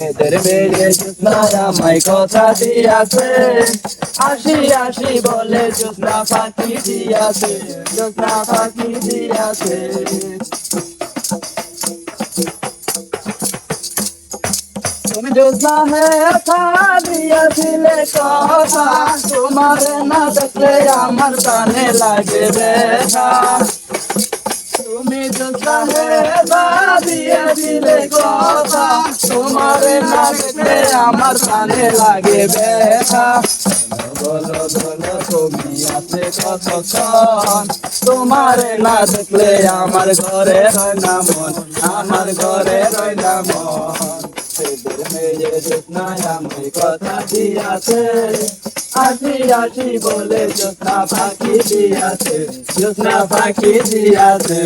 এদের মেয়ে জুসনায় আমায় কথা দিয়াছে আসি আসি বলে জুসনা ফাঁকি দিয়াছে জুসনা ফাঁকি দিয়াছে তুমি জুসনা হে ছাড়া দিয়াছিলে কথা তোমার না দেখলে আমার কানে লাগে ব্যথা তুমি জুসনা হে দিয়েছিলে কথা তোমার না দেখলে আমার কানে লাগে ব্যথা। বলো বলো তুমি আছে কতক্ষণ তোমার না দেখলে আমার ঘরে রয় না মন, আমার ঘরে রয় না মন। কথা দিয়াছে আসি আসি বলে জোৎনা পাখি দিয়াছে জোৎনা পাখি দিয়াছে।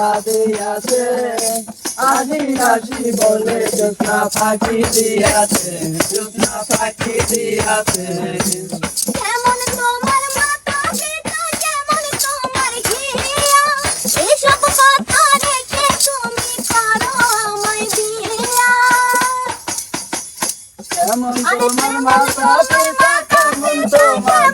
কথা দিয়াছে আসি বলে জোৎনা পাখি দিয়াছে জোৎনা পাখি দিয়াছে। কেমন তোমার মাথা পিতা কেমন তোমার